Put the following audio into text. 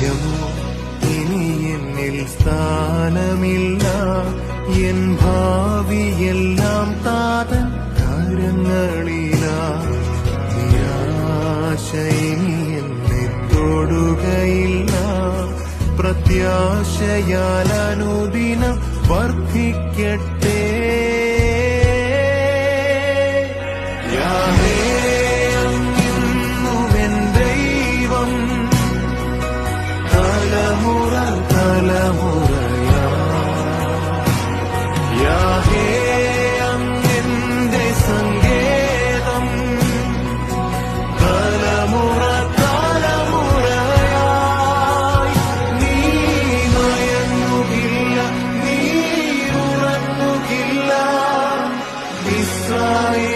ഭയമോ ഇനി എന്നിൽ സ്ഥാനമില്ല. എൻ ഭാവിയെല്ലാം താതൻ കരങ്ങളിലാ നിരാശയിനി എന്നെ തൊടുകയില്ല. പ്രത്യാശയാൽ അനുദിനം വർദ്ധിക്കട്ടെ. തലമുറ തലമുറയ യാഹേയം എന്റെ സങ്കേതം തലമുറ തലമുറയായി നീ നയന്നുകില്ല നീ ഉറങ്ങുകില്ല ഇസ്രായേൽ